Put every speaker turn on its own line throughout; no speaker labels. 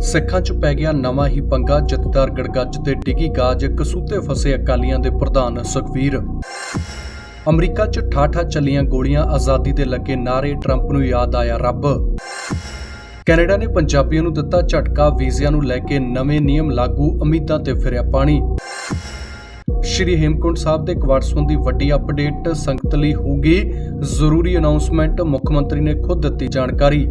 ਸਿੱਖਾਂ 'ਚ ਪੈ ਗਿਆ ਨਵਾਂ ਹੀ ਪੰਗਾ, ਜਥੇਦਾਰ ਗੜਗੱਜ ਤੇ ਡਿੱਗੀ ਗਾਜ, ਕਸੂਤੇ ਫਸੇ ਅਕਾਲੀਆਂ ਦੇ ਪ੍ਰਧਾਨ ਸੁਖਵੀਰ। ਅਮਰੀਕਾ 'ਚ ਠਾਠਾ ਚੱਲੀਆਂ ਗੋਲੀਆਂ, ਆਜ਼ਾਦੀ ਦੇ ਲੱਗੇ ਨਾਰੇ ਟਰੰਪ ਨੂੰ ਯਾਦ ਆਇਆ ਰੱਬ। ਕੈਨੇਡਾ ਨੇ ਪੰਜਾਬੀਆਂ ਨੂੰ ਦਿੱਤਾ ਝਟਕਾ, ਵੀਜ਼ਿਆਂ ਨੂੰ ਲੈ ਕੇ ਨਵੇਂ ਨਿਯਮ ਲਾਗੂ, ਉਮੀਦਾਂ ਤੇ ਫਿਰਿਆ ਪਾਣੀ। ਸ਼੍ਰੀ ਹੇਮਕੁੰਟ ਸਾਹਿਬ ਦੇ ਕਵਾੜ ਸੰਬੰਧੀ ਵੱਡੀ ਅਪਡੇਟ ਸੰਗਤ ਲਈ ਹੋਊਗੀ ਜ਼ਰੂਰੀ ਅਨਾਉਂਸਮੈਂਟ ਮੁੱਖ ਮੰਤਰੀ ਨੇ ਖੁਦ ਦਿੱਤੀ ਜਾਣਕਾਰੀ।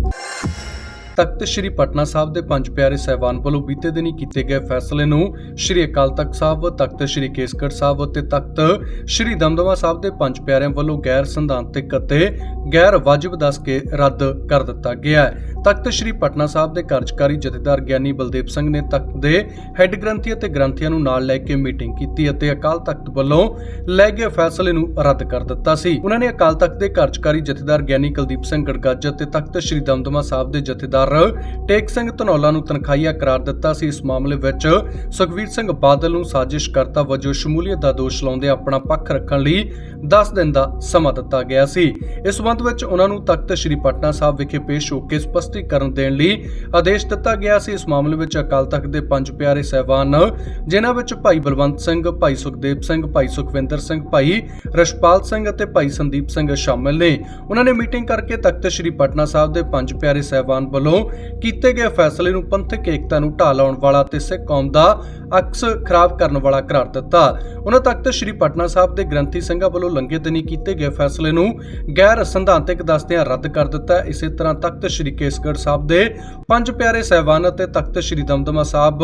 ਤਖਤ ਸ੍ਰੀ ਪਟਨਾ ਸਾਹਿਬ ਦੇ ਪੰਜ ਪਿਆਰੇ ਸਹਿਬਾਨ ਵੱਲੋਂ ਬੀਤੇ ਦਿਨੀ ਕੀਤੇ ਗਏ ਫੈਸਲੇ ਨੂੰ ਸ੍ਰੀ ਅਕਾਲ ਤਖਤ ਸਾਹਿਬ, ਤਖਤ ਸ੍ਰੀ ਕੇਸਗੜ੍ਹ ਸਾਹਿਬ ਅਤੇ ਤਖਤ ਸ੍ਰੀ ਦਮਦਮਾ ਸਾਹਿਬ ਦੇ ਪੰਜ ਪਿਆਰਿਆਂ ਵੱਲੋਂ ਗੈਰ ਸੰਵਿਧਾਨਕ ਅਤੇ ਗੈਰ ਵਾਜਬ ਦੱਸ ਕੇ ਰੱਦ ਕਰ ਦਿੱਤਾ ਗਿਆ ਹੈ। ਤਖਤ ਸ੍ਰੀ ਪਟਨਾ ਸਾਹਿਬ ਦੇ ਕਾਰਜਕਾਰੀ ਜਥੇਦਾਰ ਗਿਆਨੀ ਬਲਦੇਵ ਸਿੰਘ ਨੇ ਤਖਤ ਦੇ ਹੈੱਡ ਗ੍ਰੰਥੀ ਅਤੇ ਗ੍ਰੰਥੀਆਂ ਨੂੰ ਨਾਲ ਲੈ ਕੇ ਮੀਟਿੰਗ ਕੀਤੀ ਅਤੇ ਅਕਾਲ ਤਖਤ ਵੱਲੋਂ ਲਏ ਗਏ ਫੈਸਲੇ ਨੂੰ ਰੱਦ ਕਰ ਦਿੱਤਾ ਸੀ। ਉਹਨਾਂ ਨੇ ਅਕਾਲ ਤਖਤ ਦੇ ਕਾਰਜਕਾਰੀ ਜਥੇਦਾਰ ਗਿਆਨੀ ਕੁਲਦੀਪ ਸਿੰਘ ਗੜਗੱਜ ਅਤੇ ਤਖਤ ਸ੍ਰੀ ਦਮਦਮਾ ਸਾਹਿਬ ਦੇ ਜਥੇਦਾਰ ਟੇਕ ਸਿੰਘ ਧਨੌਲਾ ਨੂੰ ਤਨਖਾਹੀਆ ਕਰਾਰ ਦਿੱਤਾ ਸੀ। ਇਸ ਮਾਮਲੇ ਵਿੱਚ ਸੁਖਵੀਰ ਸਿੰਘ ਬਾਦਲ ਨੂੰ ਸਾਜ਼ਿਸ਼ਕਰਤਾ ਵਜੋਂ ਸ਼ਮੂਲੀਅਤ ਦਾ ਦੋਸ਼ ਲਾਉਂਦੇ ਆਪਣਾ ਪੱਖ ਰੱਖਣ ਲਈ 10 ਦਿਨ ਦਾ ਸਮਾਂ ਦਿੱਤਾ ਗਿਆ ਸੀ। ਇਸ ਸੰਬੰਧ ਵਿੱਚ ਉਹਨਾਂ ਨੂੰ ਤਖਤ ਸ੍ਰੀ ਪਟਨਾ ਸਾਹਿਬ ਵਿਖੇ ਪੇਸ਼ ਹੋ ਕੇ ਸਪਸ਼ਟੀਕਰਨ ਦੇਣ ਲਈ ਆਦੇਸ਼ ਦਿੱਤਾ ਗਿਆ ਸੀ। ਇਸ ਮਾਮਲੇ ਵਿੱਚ ਅਕਾਲ ਤਖਤ ਦੇ ਪੰਜ ਪਿਆਰੇ ਸਹਿਬਾਨ, ਜਿਨ੍ਹਾਂ ਵਿੱਚ ਭਾਈ ਬਲਵੰਤ ਸਿੰਘ, ਭਾਈ ਸੁਖਦੇਵ ਸਿੰਘ, ਭਾਈ ਸੁਖਵਿੰਦਰ ਸਿੰਘ, ਭਾਈ ਰਸ਼ਪਾਲ ਸਿੰਘ ਅਤੇ ਭਾਈ ਸੰਦੀਪ ਸਿੰਘ ਸ਼ਾਮਲ ਨੇ। ਉਹਨਾਂ ਨੇ ਮੀਟਿੰਗ ਕਰਕੇ ਤਖਤ ਸ੍ਰੀ ਪਟਨਾ ਸਾਹਿਬ ਦੇ ਪੰਜ ਪਿਆਰੇ ਸਹਿਬਾਨ ਵੱਲੋਂ ਕੀਤੇ ਗਏ ਫੈਸਲੇ ਨੂੰ ਪੰਥਕ ਏਕਤਾ ਨੂੰ ਢਾਹ ਲਾਉਣ ਵਾਲਾ ਤੇ ਸਿੱਖ ਕੌਮ ਦਾ ਅਕਸ ਖਰਾਬ ਕਰਨ ਵਾਲਾ ਕਰਾਰ ਦਿੱਤਾ। ਉਹਨਾਂ ਤਖਤ ਸ੍ਰੀ ਪਟਨਾ ਸਾਹਿਬ ਦੇ ਗ੍ਰੰਥੀ ਸੰਘਾਂ ਵੱਲੋਂ ਲੰਗੇ ਦਿਨੀ ਕੀਤੇ ਗਏ ਫੈਸਲੇ ਨੂੰ ਗੈਰ ਸੰਵਿਧਾਨਕ ਦੱਸਦਿਆਂ ਰੱਦ ਕਰ ਦਿੱਤਾ ਇਸੇ ਤਰ੍ਹਾਂ ਤਖਤ ਸ੍ਰੀ ਕੇਸਗੜ੍ਹ ਸਾਹਿਬ ਦੇ ਪੰਜ ਪਿਆਰੇ ਸਹਿਬਾਨ ਅਤੇ ਤਖਤ ਸ੍ਰੀ ਦਮਦਮਾ ਸਾਹਿਬ,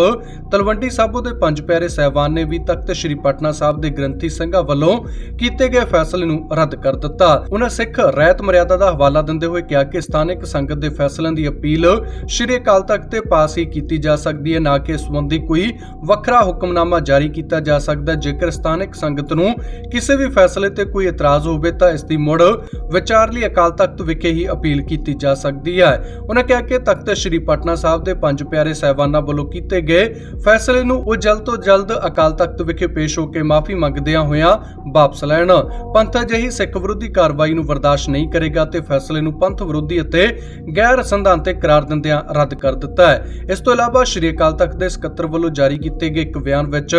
ਤਲਵੰਡੀ ਸਾਬੋ ਦੇ ਪੰਜ ਪਿਆਰੇ ਸਹਿਬਾਨ ਨੇ ਵੀ ਤਖਤ ਸ੍ਰੀ ਪਟਨਾ ਸਾਹਿਬ ਦੇ ਗ੍ਰੰਥੀ ਸੰਘਾਂ ਵੱਲੋਂ ਕੀਤੇ ਗਏ ਫੈਸਲੇ ਨੂੰ ਰੱਦ ਕਰ ਦਿੱਤਾ। ਉਹਨਾਂ ਸਿੱਖ ਰਹਿਤ ਮਰਿਆਦਾ ਦਾ ਹਵਾਲਾ ਦਿੰਦੇ ਹੋਏ ਕਿਹਾ ਕਿ ਸਥਾਨਕ ਸੰਗਤ ਦੇ ਫੈਸਲਿਆਂ ਦੀ ਅਪੀਲ ਸ੍ਰੀ ਅਕਾਲ ਤਖਤ ਤੇ ਪਾਸ ਹੀ ਕੀਤੀ ਜਾ ਸਕਦੀ ਹੈ। ਨਾ ਕਿ ਇਸ ਸੰਬੰਧੀ ਕੋਈ ਵੱਖਰਾ ਹੁਕਮਨਾਮਾ ਜਾਰੀ ਕੀਤਾ ਜਾ ਸਕਦਾ ਹੈ। ਜੇਕਰ ਸਥਾਨਕ ਸੰਗਤ ਨੂੰ ਕਿਸੇ ਵੀ ਫੈਸਲੇ ਤੇ ਕੋਈ ਇਤਰਾਜ਼ ਹੋਵੇ ਤਾਂ ਇਸ ਦੀ ਮੁੜ ਵਿਚਾਰ ਲਈ ਅਕਾਲ ਤਖਤ ਵਿਖੇ ਹੀ ਅਪੀਲ ਕੀਤੀ ਜਾ ਸਕਦੀ ਹੈ। ਉਹਨਾਂ ਕਿਹਾ ਕਿ ਤਖਤ ਸ੍ਰੀ ਪਟਨਾ ਸਾਹਿਬ ਦੇ ਪੰਜ ਪਿਆਰੇ ਸਹਿਬਾਨਾਂ ਵੱਲੋਂ ਕੀਤੇ ਗਏ ਫੈਸਲੇ ਨੂੰ ਉਹ ਜਲਦ ਤੋਂ ਜਲਦ ਅਕਾਲ ਤਖਤ ਵਿਖੇ ਪੇਸ਼ ਹੋ ਕੇ ਮਾਫੀ ਮੰਗਦਿਆਂ ਹੋਇਆਂ ਵਾਪਸ ਲੈਣ। ਪੰਥ ਅਜਿਹੀ ਸਿੱਖ ਵਿਰੋਧੀ ਕਾਰਵਾਈ ਨੂੰ ਬਰਦਾਸ਼ਤ ਨਹੀਂ ਕਰੇਗਾ ਤੇ ਫੈਸਲੇ ਨੂੰ ਪੰਥ ਵਿਰੋਧੀ ਅਤੇ ਗੈਰ ਸੰਵਿਧਾਨਕ ਕਰਾਰ ਦਿੰਦਿਆਂ ਰੱਦ ਕਰ ਦਿੱਤਾ ਹੈ। ਇਸ ਤੋਂ ਇਲਾਵਾ ਸ਼੍ਰੀ ਅਕਾਲ ਤਖਤ ਦੇ ਸਕੱਤਰ ਵੱਲੋਂ ਜਾਰੀ ਕੀਤੇ ਗਏ ਇੱਕ ਬਿਆਨ ਵਿੱਚ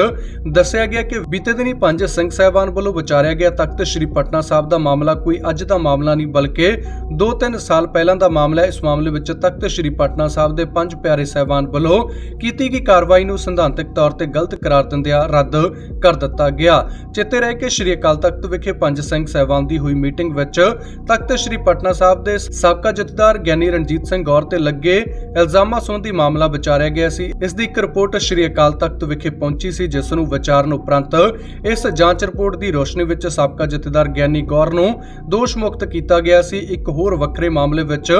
ਦੱਸਿਆ ਗਿਆ ਕਿ ਬੀਤੇ ਦਿਨੀ ਪੰਜ ਸਿੰਘ ਸਾਹਿਬਾਨ ਵੱਲੋਂ ਵਿਚਾਰਿਆ ਗਿਆ ਤਖਤ ਸ੍ਰੀ ਪਟਨਾ ਸਾਹਿਬ ਦਾ ਮਾਮਲਾ ਕੋਈ ਅੱਜ ਦਾ ਮਾਮਲਾ ਨਹੀਂ, ਬਲਕਿ 2-3 ਸਾਲ ਪਹਿਲਾਂ ਦਾ ਮਾਮਲਾ ਹੈ। ਇਸ ਮਾਮਲੇ ਵਿੱਚ ਤਖਤ ਸ੍ਰੀ ਪਟਨਾ ਸਾਹਿਬ ਦੇ ਪੰਜ ਪਿਆਰੇ ਸਾਹਿਬਾਨ ਵੱਲੋਂ ਕੀਤੀ ਗਈ ਕਾਰਵਾਈ ਨੂੰ ਸੰਵਿਧਾਨਕ ਤੌਰ ਤੇ ਗਲਤ ਕਰਾਰ ਦਿੰਦਿਆਂ ਰੱਦ ਕਰ ਦਿੱਤਾ ਗਿਆ। ਚੇਤੇ ਰਹੇ ਕਿ ਸ੍ਰੀ ਅਕਾਲ ਤਖਤ ਵਿਖੇ ਪੰਜ ਸਿੰਘ ਸਾਹਿਬਾਨ ਦੀ ਹੋਈ ਮੀਟਿੰਗ ਵਿੱਚ ਤਖਤ ਸ੍ਰੀ ਪਟਨਾ ਸਾਹਿਬ ਦੇ ਸਾਬਕਾ ਜਥੇਦਾਰ ਗਿਆਨੀ ਰਣਜੀਤ ਸਿੰਘ ਗੌਰ ਤੇ ਲੱਗੇ ਇਲਜ਼ਾਮਾਂ ਸੰਬੰਧੀ ਮਾਮਲਾ ਵਿਚਾਰਿਆ ਗਿਆ ਸੀ। ਇਸ ਦੀ ਇੱਕ ਰਿਪੋਰਟ ਸ੍ਰੀ ਅਕਾਲ ਤਖਤ ਵਿਖੇ ਪਹੁੰਚੀ ਸੀ, ਜਿਸ ਨੂੰ ਵਿਚਾਰਨ ਉਪਰੰਤ ਇਸ ਜਾਂਚ ਰਿਪੋਰਟ ਦੀ ਰੋਸ਼ਨੀ ਵਿੱਚ ਸਾਬਕਾ ਜਥੇਦਾਰ ਗਿਆਨੀ ਗੌਰ ਨੂੰ ਦੋਸ਼ ਮੁਕਤ ਕੀਤਾ ਗਿਆ ਸੀ। ਇੱਕ ਹੋਰ ਵੱਖਰੇ ਮਾਮਲੇ ਵਿੱਚ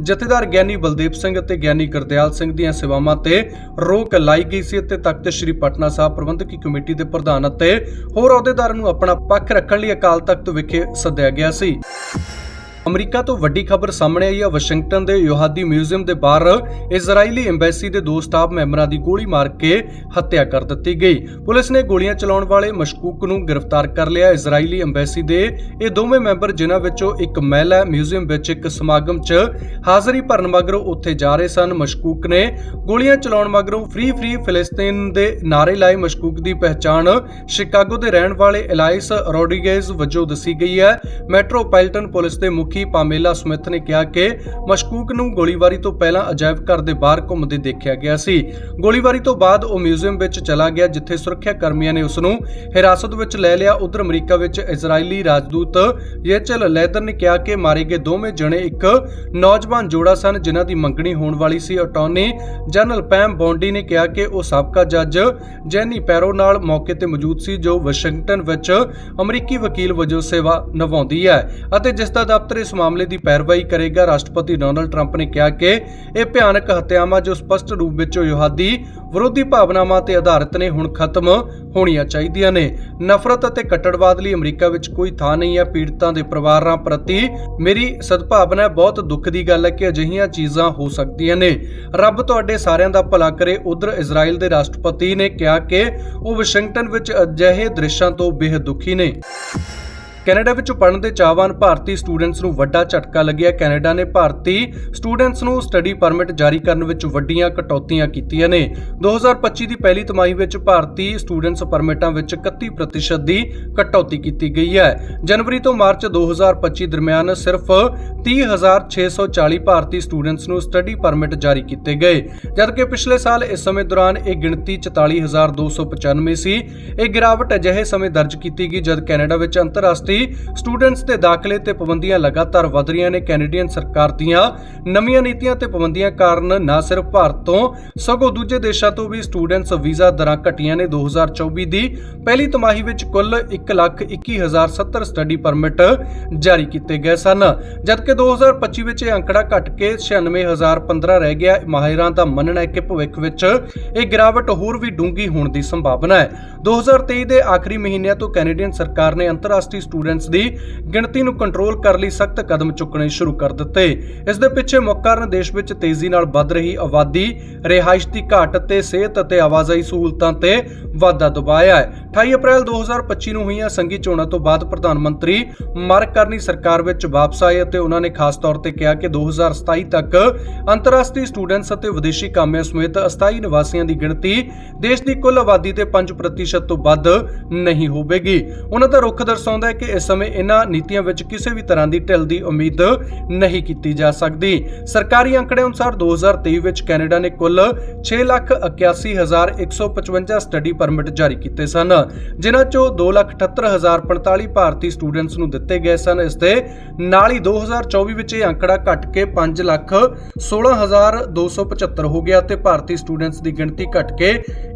ਜਥੇਦਾਰ ਗਿਆਨੀ ਬਲਦੇਵ ਸਿੰਘ ਅਤੇ ਗਿਆਨੀ ਗੁਰਦਿਆਲ ਸਿੰਘ ਦੀਆਂ ਸੇਵਾਵਾਂ ਤੇ ਰੋਕ ਲਾਈ ਗਈ ਸੀ। ਅਤੇ ਤਖਤ ਸ੍ਰੀ ਪਟਨਾ ਸਾਹਿਬ ਪ੍ਰਬੰਧਕੀ ਕਮੇਟੀ ਦੇ ਪ੍ਰਧਾਨ ਅਤੇ ਹੋਰ ਅਹੁਦੇਦਾਰਾਂ ਨੂੰ ਆਪਣਾ ਪੱਖ ਰੱਖਣ ਲਈ ਅਕਾਲ ਤਖਤ ਵਿਖੇ ਸੱਦਿਆ ਗਿਆ ਸੀ। ਅਮਰੀਕਾ ਤੋਂ ਵੱਡੀ ਖਬਰ ਸਾਹਮਣੇ ਆਈ ਹੈ। ਵਾਸ਼ਿੰਗਟਨ ਦੇ ਯੋਹਾਦੀ ਮਿਊਜ਼ੀਅਮ ਦੇ ਬਾਹਰ ਇਜ਼ਰਾਈਲੀ ਐਮਬੈਸੀ ਦੇ ਦੋ ਸਟਾਫ ਮੈਂਬਰਾਂ ਦੀ ਗੋਲੀ ਮਾਰ ਕੇ ਹੱਤਿਆ ਕਰ ਦਿੱਤੀ ਗਈ। ਪੁਲਿਸ ਨੇ ਗੋਲੀਆਂ ਚਲਾਉਣ ਵਾਲੇ ਮਸ਼ਕੂਕ ਨੂੰ ਗ੍ਰਿਫਤਾਰ ਕਰ ਲਿਆ। ਇਜ਼ਰਾਈਲੀ ਐਮਬੈਸੀ ਦੇ ਇਹ ਦੋਵੇਂ ਮੈਂਬਰ, ਜਿਨ੍ਹਾਂ ਵਿੱਚੋਂ ਇੱਕ ਮਹਿਲਾ ਮਿਊਜ਼ੀਅਮ ਵਿੱਚ ਇੱਕ ਸਮਾਗਮ 'ਚ ਹਾਜ਼ਰੀ ਭਰਨ ਮਗਰੋਂ ਉੱਥੇ ਜਾ ਰਹੇ ਸਨ। ਮਸ਼ਕੂਕ ਨੇ ਗੋਲੀਆਂ ਚਲਾਉਣ ਮਗਰੋਂ ਫ੍ਰੀ ਫ੍ਰੀ ਫਿਲਿਸਤੀਨ ਦੇ ਨਾਰੇ ਲਾਏ। ਮਸ਼ਕੂਕ ਦੀ ਪਹਿਚਾਣ ਸ਼ਿਕਾਗੋ ਦੇ ਰਹਿਣ ਵਾਲੇ ਐਲਾਈਸ ਰੋਡਰੀਗੇਜ਼ ਵਜੋਂ ਦੱਸੀ ਗਈ ਹੈ। ਮੈਟਰੋਪੋਲੀਟਨ ਪੁਲਿਸ ਦੇ ਮੁਖੀ ਪਾਮੇਲਾ ਸਮਿਥ ਨੇ ਕਿਹਾ ਕਿ ਮਸ਼ਕੂਕ ਨੂੰ ਗੋਲੀਬਾਰੀ ਤੋਂ ਪਹਿਲਾਂ ਅਜਾਇਬ ਘਰ ਦੇ ਬਾਹਰ ਘੁੰਮਦੇ ਦੇਖਿਆ ਗਿਆ ਸੀ। ਗੋਲੀਬਾਰੀ ਤੋਂ ਬਾਅਦ ਉਹ ਮਿਊਜ਼ੀਅਮ ਵਿੱਚ ਚਲਾ ਗਿਆ, ਜਿੱਥੇ ਸੁਰੱਖਿਆ ਕਰਮੀਆਂ ਨੇ ਉਸ ਨੂੰ ਹਿਰਾਸਤ ਵਿੱਚ ਲੈ ਲਿਆ। ਉਧਰ ਅਮਰੀਕਾ ਵਿੱਚ ਇਜ਼ਰਾਈਲੀ ਰਾਜਦੂਤ ਯੇਚਲ ਲੈਦਰ ਨੇ ਕਿਹਾ ਕਿ ਮਾਰੇ ਗਏ ਦੋਵੇਂ ਜਣੇ ਇੱਕ ਨੌਜਵਾਨ ਜੋੜਾ ਸਨ, ਜਿਨ੍ਹਾਂ ਦੀ ਮੰਗਣੀ ਹੋਣ ਵਾਲੀ ਸੀ। ਅਟਾਰਨੀ ਜਨਰਲ ਪੈਮ ਬੌਂਡੀ ਨੇ ਕਿਹਾ ਕਿ ਉਹ ਸਾਬਕਾ ਜੱਜ ਜੈਨੀ ਪੈਰੋ ਨਾਲ ਮੌਕੇ ਤੇ ਮੌਜੂਦ ਸੀ, ਜੋ ਵਾਸ਼ਿੰਗਟਨ ਵਿੱਚ ਅਮਰੀਕੀ ਵਕੀਲ ਵਜੋਂ ਸੇਵਾ ਨਿਭਾਉਂਦੀ ਹੈ ਅਤੇ ਜਿਸ ਦਾ ਦਫ਼ਤਰ ਇਸ ਮਾਮਲੇ ਦੀ ਪੈਰਵਾਈ ਕਰੇਗਾ। ਰਾਸ਼ਟਰਪਤੀ ਡੋਨਲਡ ਟਰੰਪ ਨੇ ਕਿਹਾ ਕਿ ਇਹ ਭਿਆਨਕ ਹੱਤਿਆਵਾਂ ਜੋ ਸਪਸ਼ਟ ਰੂਪ ਵਿੱਚ ਯੋਹਾਦੀ ਵਿਰੋਧੀ ਭਾਵਨਾਵਾਂ ਤੇ ਆਧਾਰਿਤ ਨੇ ਹੁਣ ਖਤਮ ਹੋਣੀਆਂ ਚਾਹੀਦੀਆਂ ਨੇ। ਨਫ਼ਰਤ ਅਤੇ ਕੱਟੜਵਾਦ ਲਈ ਅਮਰੀਕਾ ਵਿੱਚ ਕੋਈ ਥਾਂ ਨਹੀਂ ਹੈ। ਪੀੜਤਾਂ ਦੇ ਪਰਿਵਾਰਾਂ ਪ੍ਰਤੀ ਮੇਰੀ ਸਦਭਾਵਨਾ ਹੈ। ਬਹੁਤ ਦੁੱਖ ਦੀ ਗੱਲ ਹੈ ਕਿ ਅਜਿਹੀਆਂ ਚੀਜ਼ਾਂ ਹੋ ਸਕਦੀਆਂ ਨੇ। ਰੱਬ ਤੁਹਾਡੇ ਸਾਰਿਆਂ ਦਾ ਭਲਾ ਕਰੇ। ਉਧਰ ਇਜ਼ਰਾਈਲ ਦੇ ਰਾਸ਼ਟਰਪਤੀ ਨੇ ਕਿਹਾ ਕਿ ਉਹ ਵਾਸ਼ਿੰਗਟਨ ਵਿੱਚ ਅਜਿਹੇ ਦ੍ਰਿਸ਼ਾਂ ਤੋਂ ਬੇਹੱਦ ਦੁਖੀ ਨੇ। ਕੈਨੇਡਾ ਵਿੱਚ ਪੜ੍ਹਨ ਦੇ ਚਾਹਵਾਨ ਭਾਰਤੀ ਸਟੂਡੈਂਟਸ ਨੂੰ ਵੱਡਾ ਝਟਕਾ ਲੱਗਿਆ। ਕੈਨੇਡਾ ਨੇ ਭਾਰਤੀ ਸਟੂਡੈਂਟਸ ਨੂੰ ਸਟੱਡੀ ਪਰਮਿਟ ਜਾਰੀ ਕਰਨ ਵਿੱਚ ਵੱਡੀਆਂ ਕਟੌਤੀਆਂ ਕੀਤੀਆਂ ਨੇ। 2025 ਦੀ ਪਹਿਲੀ ਤਿਮਾਹੀ ਵਿੱਚ ਭਾਰਤੀ ਸਟੂਡੈਂਟਸ ਪਰਮਿਟਾਂ ਵਿੱਚ 31% ਦੀ ਕਟੌਤੀ ਕੀਤੀ ਗਈ ਹੈ। ਜਨਵਰੀ ਤੋਂ ਮਾਰਚ 2025 ਦਰਮਿਆਨ ਸਿਰਫ 30640 ਭਾਰਤੀ ਸਟੂਡੈਂਟਸ ਨੂੰ ਸਟੱਡੀ ਪਰਮਿਟ ਜਾਰੀ ਕੀਤੇ ਗਏ। ਜਦਕਿ ਪਿਛਲੇ ਸਾਲ ਇਸ ਸਮੇਂ ਦੌਰਾਨ ਇਹ ਗਿਣਤੀ 44295 ਸੀ। ਇਹ ਗਿਰਾਵਟ ਅਜਿਹੇ ਸਮੇਂ ਦਰਜ ਕੀਤੀ ਗਈ ਜਦ ਕੈਨੇਡਾ ਵਿੱਚ ਅੰਤਰਰਾਸ਼ਟਰੀ ਸਟੂਡੈਂਟਸ ਦੇ ਦਾਖਲੇ ਤੇ ਪਾਬੰਦੀਆਂ ਲਗਾਤਾਰ ਵਧ ਰਹੀਆਂ ਨੇ। ਕੈਨੇਡੀਅਨ ਸਰਕਾਰ ਦੀਆਂ ਨਵੀਆਂ ਨੀਤੀਆਂ ਤੇ ਪਾਬੰਦੀਆਂ ਕਾਰਨ ਨਾ ਸਿਰਫ ਭਾਰਤ ਤੋਂ, ਸਗੋਂ ਦੂਜੇ ਦੇਸ਼ਾਂ ਤੋਂ ਵੀ ਸਟੂਡੈਂਟਸ ਵੀਜ਼ਾ ਦਰਾਂ ਘਟੀਆਂ ਨੇ। 2024 ਦੀ ਪਹਿਲੀ ਤਿਮਾਹੀ ਵਿੱਚ ਕੁੱਲ 121070 ਸਟੱਡੀ ਪਰਮਿਟ ਜਾਰੀ ਕੀਤੇ ਗਏ ਸਨ। ਜਦਕਿ 2025 ਵਿੱਚ ਇਹ ਅੰਕੜਾ ਘਟ ਕੇ 96015 ਰਹਿ ਗਿਆ। ਮਾਹਿਰਾਂ ਦਾ ਮੰਨਣਾ ਹੈ ਕਿ ਭਵਿੱਖ ਵਿੱਚ ਇਹ ਗਿਰਾਵਟ ਹੋਰ ਵੀ ਡੂੰਘੀ ਹੋਣ ਦੀ ਸੰਭਾਵਨਾ ਹੈ। 2023 ਦੇ ਆਖਰੀ ਮਹੀਨਿਆਂ ਤੋਂ ਕੈਨੇਡੀਅਨ ਸਰਕਾਰ ਨੇ ਅੰਤਰਰਾਸ਼ਟਰੀ ਸਟੂਡੈਂਟਸ ਦੀ ਗਿਣਤੀ ਨੂੰ ਕੰਟਰੋਲ ਕਰਨ ਲਈ ਸਖਤ ਕਦਮ ਚੁੱਕਣੇ ਸ਼ੁਰੂ ਕਰ ਦਿੱਤੇ। ਇਸ ਦੇ ਪਿੱਛੇ ਮੁੱਖ ਕਾਰਨ ਦੇਸ਼ ਵਿੱਚ ਤੇਜ਼ੀ ਨਾਲ ਵੱਧ ਰਹੀ ਆਬਾਦੀ, ਰਿਹਾਇਸ਼ ਦੀ ਘਾਟ ਅਤੇ ਸਿਹਤ ਅਤੇ ਆਵਾਜਾਈ ਸਹੂਲਤਾਂ ਤੇ ਵਾਧਾ ਦਬਾਇਆ ਹੈ। 28 ਅਪ੍ਰੈਲ 2025 ਨੂੰ ਹੋਈਆਂ ਸੰਘੀ ਚੋਣਾਂ ਤੋਂ ਬਾਅਦ ਪ੍ਰਧਾਨ ਮੰਤਰੀ ਮਾਰਕ ਕਰਨੀ ਸਰਕਾਰ ਵਿੱਚ ਵਾਪਸ ਆਏ ਅਤੇ ਉਹਨਾਂ ਨੇ ਖਾਸ ਤੌਰ ਤੇ ਕਿਹਾ ਕਿ 2027 ਤੱਕ ਅੰਤਰਰਾਸ਼ਟਰੀ ਸਟੂਡੈਂਟਸ ਅਤੇ ਵਿਦੇਸ਼ੀ ਕਾਮਿਆਂ ਸਮੇਤ ਅਸਥਾਈ ਨਿਵਾਸੀਆਂ ਦੀ ਗਿਣਤੀ ਦੇਸ਼ ਦੀ ਕੁੱਲ ਆਬਾਦੀ ਦੇ 5% ਤੋਂ ਵੱਧ ਨਹੀਂ ਹੋਵੇਗੀ। ਉਹਨਾਂ ਦਾ ਰੁਖ ਦਰਸਾਉਂਦਾ ਹੈ ਕਿ ਇਸ ਸਮੇਂ ਇਹਨਾਂ ਨੀਤੀਆਂ ਵਿੱਚ ਕਿਸੇ ਵੀ ਤਰ੍ਹਾਂ ਦੀ ਢਿੱਲ ਦੀ ਉਮੀਦ ਨਹੀਂ ਕੀਤੀ ਜਾ ਸਕਦੀ। ਸਰਕਾਰੀ ਅੰਕੜੇ ਅਨੁਸਾਰ 2023 ਵਿੱਚ ਕੈਨੇਡਾ ਨੇ ਕੁੱਲ 681155 ਸਟੱਡੀ ਪਰਮਿਟ ਜਾਰੀ ਕੀਤੇ ਸਨ, ਜਿਨ੍ਹਾਂ ਚੋਂ 278045 ਭਾਰਤੀ ਸਟੂਡੈਂਟਸ ਨੂੰ ਦਿੱਤੇ ਗਏ ਸਨ। ਇਸ ਦੇ ਨਾਲ ਹੀ 2024 ਵਿੱਚ ਇਹ ਅੰਕੜਾ ਘਟ ਕੇ 516275 ਹੋ ਗਿਆ ਤੇ ਭਾਰਤੀ ਸਟੂਡੈਂਟਸ ਦੀ ਗਿਣਤੀ ਘਟ ਕੇ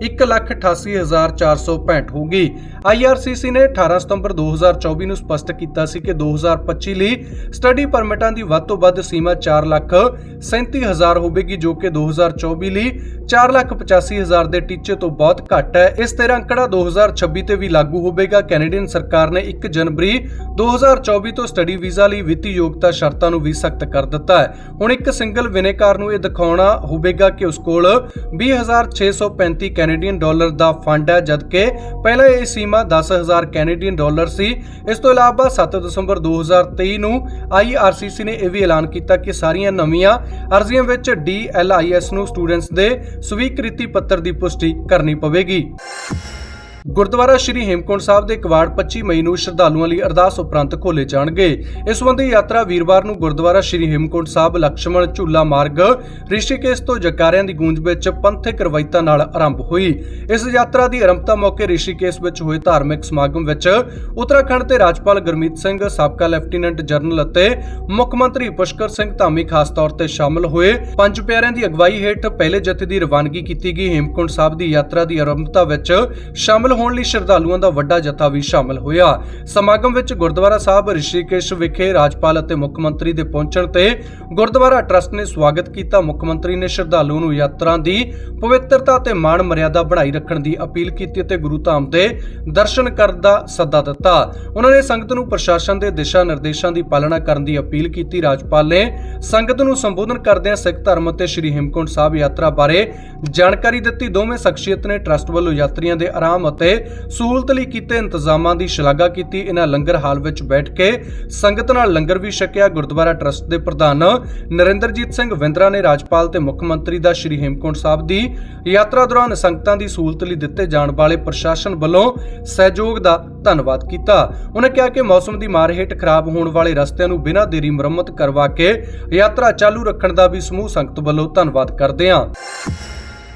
188465 ਹੋ ਗਈ। IRCC ਨੇ 18 ਸਤੰਬਰ 2024 ਨੂੰ ਸਪਸ਼ਟ ਕੀਤਾ ਸੀ ਕਿ 2025 ਲਈ ਸਟੱਡੀ ਪਰਮਿਟਾਂ ਦੀ ਵੱਧ ਤੋਂ ਵੱਧ ਸੀਮਾ 4 ਲੱਖ 37000 ਹੋਵੇਗੀ, ਜੋ ਕਿ 2024 ਲਈ 4 ਲੱਖ 85000 ਦੇ ਟੀਚੇ ਤੋਂ ਬਹੁਤ ਘੱਟ ਹੈ। ਇਸ ਤਰ੍ਹਾਂ ਅੰਕੜਾ 2026 ਤੇ ਵੀ ਲਾਗੂ ਹੋਵੇਗਾ। ਕੈਨੇਡੀਅਨ ਸਰਕਾਰ ਨੇ 1 ਜਨਵਰੀ 2024 ਤੋਂ ਸਟੱਡੀ ਵੀਜ਼ਾ ਲਈ ਵਿੱਤੀ ਯੋਗਤਾ ਸ਼ਰਤਾਂ ਨੂੰ ਵੀ ਸਖਤ ਕਰ ਦਿੱਤਾ ਹੈ। ਹੁਣ ਇੱਕ ਸਿੰਗਲ ਵਿਨੇਕਾਰ ਨੂੰ ਇਹ ਦਿਖਾਉਣਾ ਹੋਵੇਗਾ ਕਿ ਉਸ ਕੋਲ 20635 ਕੈਨੇਡੀਅਨ ਡਾਲਰ ਦਾ ਫੰਡ ਹੈ, ਜਦਕਿ ਪਹਿਲਾਂ ਇਹ ਸੀਮਾ 10000 ਕੈਨੇਡੀਅਨ ਡਾਲਰ ਸੀ। ਇਸ ਤੋਂ ਇਲਾਵਾ 7 ਦਸੰਬਰ 2023 ਨੂੰ IRCC ਨੇ ਇਹ ਵੀ ਐਲਾਨ ਕੀਤਾ ਕਿ ਸਾਰੀਆਂ ਨਵੀਆਂ ਅਰਜ਼ੀਆਂ ਵਿੱਚ DLIS ਨੂੰ ਸਟੂਡੈਂਟਸ ਦੇ ਸਵੀਕ੍ਰਿਤੀ ਪੱਤਰ ਦੀ ਪੁਸ਼ਟੀ ਕਰਨੀ ਪਵੇਗੀ। ਗੁਰਦੁਆਰਾ ਸ਼੍ਰੀ ਹੇਮਕੁੰਟ ਸਾਹਿਬ ਦੇ ਕਵਾੜ 25 ਮਈ ਨੂੰ ਸ਼ਰਧਾਲੂਆਂ ਲਈ ਅਰਦਾਸ ਉਪਰੰਤ ਖੋਲੇ ਜਾਣਗੇ। ਇਸ ਸੰਬੰਧੀ ਯਾਤਰਾ ਵੀਰਵਾਰ ਨੂੰ ਗੁਰਦੁਆਰਾ ਸ਼੍ਰੀ ਹੇਮਕੁੰਟ ਸਾਹਿਬ, ਲਕਸ਼ਮਣ ਝੂਲਾ ਮਾਰਗ, ਰਿਸ਼ੀਕੇਸ਼ ਤੋਂ ਜਕਾਰਿਆਂ ਦੀ ਗੂੰਜ ਵਿੱਚ ਪੰਥਕ ਰਵਾਇਤਾਂ ਨਾਲ ਆਰੰਭ ਹੋਈ। ਇਸ ਯਾਤਰਾ ਦੀ ਆਰੰਭਤਾ ਮੌਕੇ ਰਿਸ਼ੀਕੇਸ਼ ਵਿੱਚ ਹੋਏ ਧਾਰਮਿਕ ਸਮਾਗਮ ਵਿੱਚ ਉੱਤਰਾਖੰਡ ਦੇ ਰਾਜਪਾਲ ਗੁਰਮੀਤ ਸਿੰਘ, ਸਾਬਕਾ ਲੈਫਟੀਨੈਂਟ ਜਨਰਲ ਅਤੇ ਮੁੱਖ ਮੰਤਰੀ ਪੁਸ਼ਕਰ ਸਿੰਘ ਧਾਮੀ ਖਾਸ ਤੌਰ ਤੇ ਸ਼ਾਮਲ ਹੋਏ। ਪੰਜ ਪਿਆਰਿਆਂ ਦੀ ਅਗਵਾਈ ਹੇਠ ਪਹਿਲੇ ਜਥੇ ਦੀ ਰਵਾਨਗੀ ਕੀਤੀ ਗਈ। ਹੇਮਕੁੰਟ ਸਾਹਿਬ ਦੀ ਯਾਤਰਾ ਦੀ ਆਰੰਭਤਾ ਵਿੱਚ ਸ਼ਾਮਲ ਹੋਣ ਲਈ ਸ਼ਰਧਾਲੂਆਂ ਦਾ ਵੱਡਾ ਜਥਾ ਵੀ ਸ਼ਾਮਲ ਹੋਇਆ। ਸਮਾਗਮ ਵਿੱਚ ਗੁਰਦੁਆਰਾ ਸਾਹਿਬ, ਰਿਸ਼ੀਕੇਸ਼ ਵਿਖੇ ਰਾਜਪਾਲ ਅਤੇ ਮੁੱਖ ਮੰਤਰੀ ਦੇ ਪਹੁੰਚਣ ਤੇ ਗੁਰਦੁਆਰਾ ਟਰਸਟ ਨੇ ਸਵਾਗਤ ਕੀਤਾ। ਮੁੱਖ ਮੰਤਰੀ ਨੇ ਸ਼ਰਧਾਲੂਆਂ ਨੂੰ ਯਾਤਰਾ ਦੀ ਪਵਿੱਤਰਤਾ ਤੇ ਮਾਣ ਮਰਿਆਦਾ ਬਣਾਈ ਰੱਖਣ ਦੀ ਅਪੀਲ ਕੀਤੀ ਅਤੇ ਗੁਰੂ ਧਾਮ ਦੇ ਦਰਸ਼ਨ ਕਰਨ ਦਾ ਸੱਦਾ ਦਿੱਤਾ। ਉਹਨਾਂ ਨੇ ਸੰਗਤ ਨੂੰ ਪ੍ਰਸ਼ਾਸਨ ਦੇ ਦਿਸ਼ਾ ਨਿਰਦੇਸ਼ਾਂ ਦੀ ਪਾਲਣਾ ਕਰਨ ਦੀ ਅਪੀਲ ਕੀਤੀ। ਰਾਜਪਾਲ ਨੇ ਸੰਗਤ ਨੂੰ ਸੰਬੋਧਨ ਕਰਦਿਆਂ ਸਿੱਖ ਧਰਮ ਅਤੇ ਸ੍ਰੀ ਹਿਮਕੁੰਟ ਸਾਹਿਬ ਯਾਤਰਾ ਬਾਰੇ ਜਾਣਕਾਰੀ ਦਿੱਤੀ, ਦੋਵੇਂ ਸ਼ਖਸੀਅਤ ਨੇ ਟਰਸਟ ਵੱਲੋਂ ਯਾਤਰੀਆਂ ਦੇ ਆਰਾਮ ਅਤੇ ਸਹੂਲਤ ਲਈ ਕੀਤੇ ਇੰਤਜ਼ਾਮਾਂ ਦੀ ਸ਼ਲਾਘਾ ਕੀਤੀ। ਇਹਨਾਂ ਲੰਗਰ ਹਾਲ ਵਿੱਚ ਬੈਠ ਕੇ ਸੰਗਤ ਨਾਲ ਲੰਗਰ ਵੀ ਛਕਿਆ। ਗੁਰਦੁਆਰਾ ਟਰਸਟ ਦੇ ਪ੍ਰਧਾਨ ਨਰਿੰਦਰਜੀਤ ਸਿੰਘ ਵਿੰਦਰਾ ਨੇ ਰਾਜਪਾਲ ਤੇ ਮੁੱਖ ਮੰਤਰੀ ਦਾ ਸ੍ਰੀ ਹੇਮਕੁੰਟ ਸਾਹਿਬ ਦੀ ਯਾਤਰਾ ਦੌਰਾਨ ਸੰਗਤਾਂ ਦੀ ਸਹੂਲਤ ਲਈ ਦਿੱਤੇ ਜਾਣ ਵਾਲੇ ਪ੍ਰਸ਼ਾਸਨ ਵੱਲੋਂ ਸਹਿਯੋਗ ਦਾ ਧੰਨਵਾਦ ਕੀਤਾ। ਉਹਨਾਂ ਕਿਹਾ ਕਿ ਮੌਸਮ ਦੀ ਮਾਰ ਹੇਠ ਖਰਾਬ ਹੋਣ ਵਾਲੇ ਰਸਤਿਆਂ ਨੂੰ ਬਿਨਾਂ ਦੇਰੀ ਮੁਰੰਮਤ ਕਰਵਾ ਕੇ ਯਾਤਰਾ ਚਾਲੂ ਰੱਖਣ ਦਾ ਵੀ ਸਮੂਹ ਸੰਗਤ ਵੱਲੋਂ ਧੰਨਵਾਦ ਕਰਦੇ ਹਾਂ